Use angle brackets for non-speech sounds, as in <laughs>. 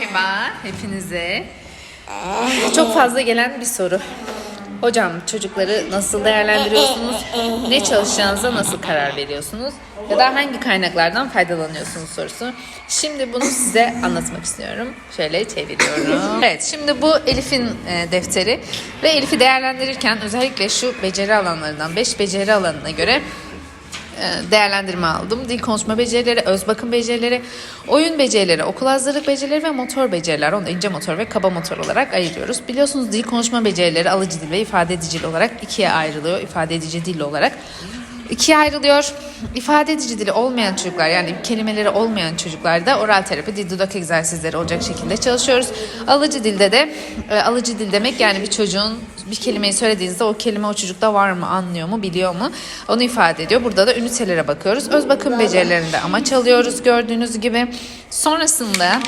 Merhaba hepinize. Çok fazla gelen bir soru. Hocam çocukları nasıl değerlendiriyorsunuz? Ne çalışacağınıza nasıl karar veriyorsunuz? Ya da hangi kaynaklardan faydalanıyorsunuz sorusu. Şimdi bunu size anlatmak istiyorum. Şöyle çeviriyorum. <laughs> Evet şimdi bu Elif'in e, defteri. Ve Elif'i değerlendirirken özellikle şu beceri alanlarından 5 beceri alanına göre değerlendirme aldım. Dil konuşma becerileri, öz bakım becerileri, oyun becerileri, okul hazırlık becerileri ve motor beceriler. Onu ince motor ve kaba motor olarak ayırıyoruz. Biliyorsunuz dil konuşma becerileri alıcı dil ve ifade edici dil olarak ikiye ayrılıyor. İfade edici dil olarak ikiye ayrılıyor. İfade edici dili olmayan çocuklar yani kelimeleri olmayan çocuklarda oral terapi, dil dudak egzersizleri olacak şekilde çalışıyoruz. Alıcı dilde de e, alıcı dil demek yani bir çocuğun bir kelimeyi söylediğinizde o kelime o çocukta var mı, anlıyor mu, biliyor mu? Onu ifade ediyor. Burada da ünitelere bakıyoruz. Öz bakım becerilerinde amaç alıyoruz gördüğünüz gibi. Sonrasında